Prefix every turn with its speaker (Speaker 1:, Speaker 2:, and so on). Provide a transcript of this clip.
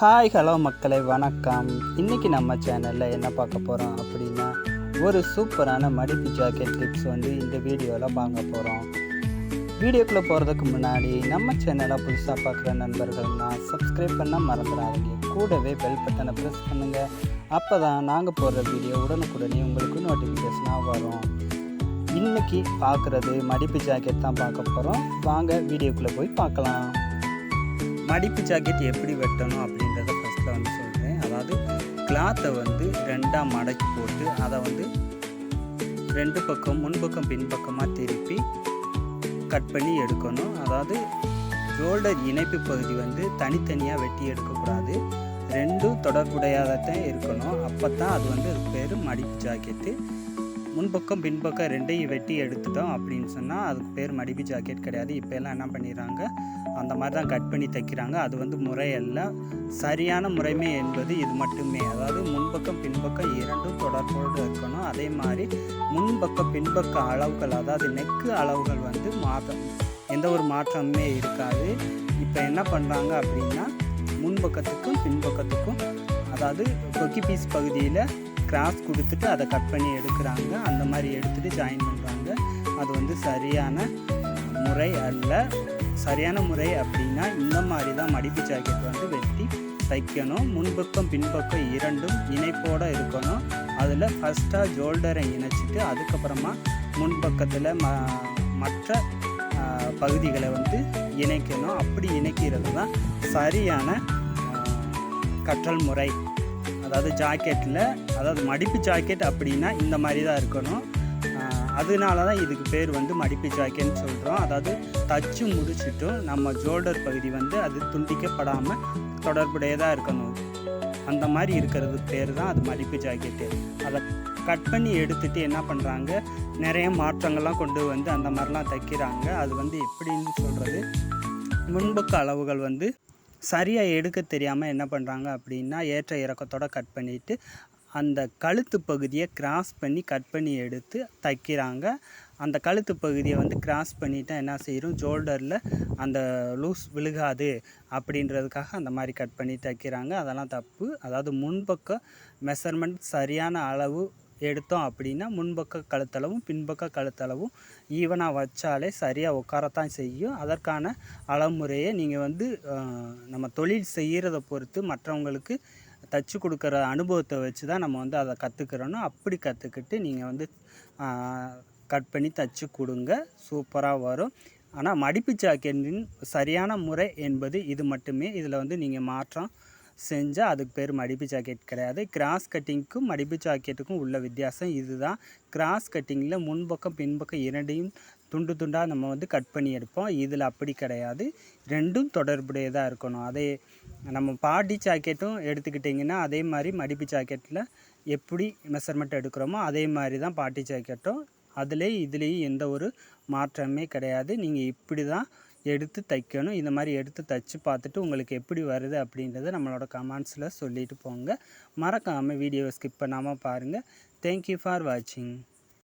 Speaker 1: Hi hello மக்களை வணக்கம். இன்றைக்கி நம்ம சேனலில் என்ன பார்க்க போகிறோம் அப்படின்னா ஒரு சூப்பரான மடிப்பு ஜாக்கெட் டிப்ஸ் வந்து இந்த வீடியோவில் வாங்க போகிறோம் வீடியோக்குள்ளே போகிறதுக்கு முன்னாடி நம்ம சேனலை புதுசாக பார்க்குற நண்பர்கள்னா சப்ஸ்கிரைப் பண்ண மறந்துடாதீங்க கூடவே பெல் பட்டனை ப்ரெஸ் பண்ணுங்கள் அப்போ தான் நாங்கள் போடுற வீடியோ உடனுக்குடனே உங்களுக்கு நோட்டிஃபிகேஷனாக வரும். இன்னைக்கு பார்க்குறது மடிப்பு ஜாக்கெட் தான் பார்க்க போகிறோம் வாங்க வீடியோக்குள்ளே போய் பார்க்கலாம். மடிப்பு ஜாக்கெட் எப்படி வெட்டணும் அப்படின்னு ஃபஸ்ட்டில் வந்து சொல்கிறேன் அதாவது கிளாத்தை வந்து ரெண்டாக மடக்கி போட்டு அதை வந்து ரெண்டு பக்கம் முன்பக்கம் பின்பக்கமாக திருப்பி கட் பண்ணி எடுக்கணும். அதாவது ஷோல்டர் இணைப்பு பகுதி வந்து தனித்தனியாக வெட்டி எடுக்கக்கூடாது. ரெண்டும் தொடர்புடையதான் இருக்கணும். அப்போ தான் அது வந்து பேர் மடிப்பு ஜாக்கெட்டு. முன்பக்கம் பின்பக்கம் ரெண்டையும் வெட்டி எடுத்துட்டோம் அப்படின்னு சொன்னால் அதுக்கு பேர் மடிப்பு ஜாக்கெட் கிடையாது. இப்போ எல்லாம் என்ன பண்ணிடுறாங்க? அந்த மாதிரி தான் கட் பண்ணி தைக்கிறாங்க. அது வந்து முறையல்ல சரியான முறைமை என்பது இது மட்டுமே. அதாவது முன்பக்கம் பின்பக்கம் இரண்டும் தொடர்போடு இருக்கணும். அதே மாதிரி முன்பக்கம் பின்பக்க அளவுகள் அதாவது நெக்கு அளவுகள் வந்து மாற்றம் எந்த ஒரு மாற்றமுமே இருக்காது. இப்போ என்ன பண்ணுறாங்க அப்படின்னா முன்பக்கத்துக்கும் பின்பக்கத்துக்கும் அதாவது கொக்கி பீஸ் பகுதியில் கிராஸ் கொடுத்துட்டு அதை கட் பண்ணி எடுக்கிறாங்க. அந்த மாதிரி எடுத்துகிட்டு ஜாயின் பண்ணுறாங்க அது வந்து சரியான முறை அல்ல. சரியான முறை அப்படின்னா இந்த மாதிரி தான் மடிப்பு ஜாக்கெட் வந்து வெட்டி தைக்கணும் முன்பக்கம் பின்பக்கம் இரண்டும் இணைப்போடு இருக்கணும். அதில் ஃபஸ்ட்டாக ஜோல்டரை இணைச்சிட்டு அதுக்கப்புறமா முன்பக்கத்தில் ம மற்ற பகுதிகளை வந்து இணைக்கணும். அப்படி இணைக்கிறது தான் சரியான கற்றல் முறை. அதாவது ஜாக்கெட்டில் அதாவது மடிப்பு ஜாக்கெட் அப்படின்னா இந்த மாதிரி தான் இருக்கணும். அதனால தான் இதுக்கு பேர் வந்து மடிப்பு ஜாக்கெட்னு சொல்கிறோம் அதாவது தச்சு முடிச்சுட்டும் நம்ம ஜோல்டர் பகுதி வந்து அது துண்டிக்கப்படாமல் தொடர்புடையதாக இருக்கணும். அந்த மாதிரி இருக்கிறது பேர் தான் அது மடிப்பு ஜாக்கெட்டு. அதை கட் பண்ணி எடுத்துகிட்டு என்ன பண்ணுறாங்க நிறைய மாற்றங்கள்லாம் கொண்டு வந்து அந்த மாதிரிலாம் தைக்கிறாங்க. அது வந்து எப்படின்னு சொல்கிறது முன்பக்க அளவுகள் வந்து சரியாக எடுக்க தெரியாமல் என்ன பண்ணுறாங்க அப்படின்னா ஏற்ற இறக்கத்தோடு கட் பண்ணிவிட்டு அந்த கழுத்து பகுதியை கிராஸ் பண்ணி கட் பண்ணி எடுத்து தைக்கிறாங்க. அந்த கழுத்து பகுதியை வந்து கிராஸ் பண்ணிட்டா என்ன செய்கிறோம் ஜோல்டரில் அந்த லூஸ் விழுகாது அப்படின்றதுக்காக அந்த மாதிரி கட் பண்ணி தைக்கிறாங்க. அதெல்லாம் தப்பு. அதாவது முன்பக்க மெஷர்மெண்ட் சரியான அளவு எடுத்தோம் அப்படின்னா முன்பக்க கழுத்தளவும் பின்பக்க கழுத்தளவும் ஈவனாக வச்சாலே சரியாக உட்காரத்தான் செய்யும். அதற்கான அளமுறையை நீங்கள் வந்து நம்ம தொழில் செய்கிறத பொறுத்து மற்றவங்களுக்கு தச்சு கொடுக்குற அனுபவத்தை வச்சு தான் நம்ம வந்து அதை கற்றுக்கிறோன்னு அப்படி கற்றுக்கிட்டு நீங்கள் வந்து கட் பண்ணி தச்சு கொடுங்க. சூப்பராக வரும். ஆனால் மடிப்பு ஜாக்கெட்டின் சரியான முறை என்பது இது மட்டுமே. இதில் வந்து நீங்கள் மாற்றம் செஞ்சால் அதுக்கு பேர் மடிப்பு ஜாக்கெட் கிடையாது. கிராஸ் கட்டிங்க்கும் மடிப்பு ஜாக்கெட்டுக்கும் உள்ள வித்தியாசம் இதுதான். கிராஸ் கட்டிங்கில் முன்பக்கம் பின்பக்கம் இரண்டையும் துண்டு துண்டாக நம்ம வந்து கட் பண்ணி எடுப்போம். இதில் அப்படி கிடையாது. ரெண்டும் தொடர்புடையதாக இருக்கணும். அதே நம்ம பாட்டி ஜாக்கெட்டும் எடுத்துக்கிட்டிங்கன்னா அதே மாதிரி மடிப்பு ஜாக்கெட்டில் எப்படி மெஷர்மெண்ட் எடுக்கிறோமோ அதே மாதிரி தான் பாட்டி ஜாக்கெட்டும். அதிலே இதுலேயும் எந்த ஒரு மாற்றமே கிடையாது. நீங்கள் இப்படி தான் எடுத்து தைக்கணும். இந்த மாதிரி எடுத்து தைச்சு பார்த்துட்டு உங்களுக்கு எப்படி வருது அப்படின்றத நம்மளோட கமெண்ட்ஸில் சொல்லிட்டு போங்க. மறக்காமல் வீடியோவை ஸ்கிப் பண்ணாமல் பாருங்கள் தேங்க்யூ ஃபார் வாட்சிங்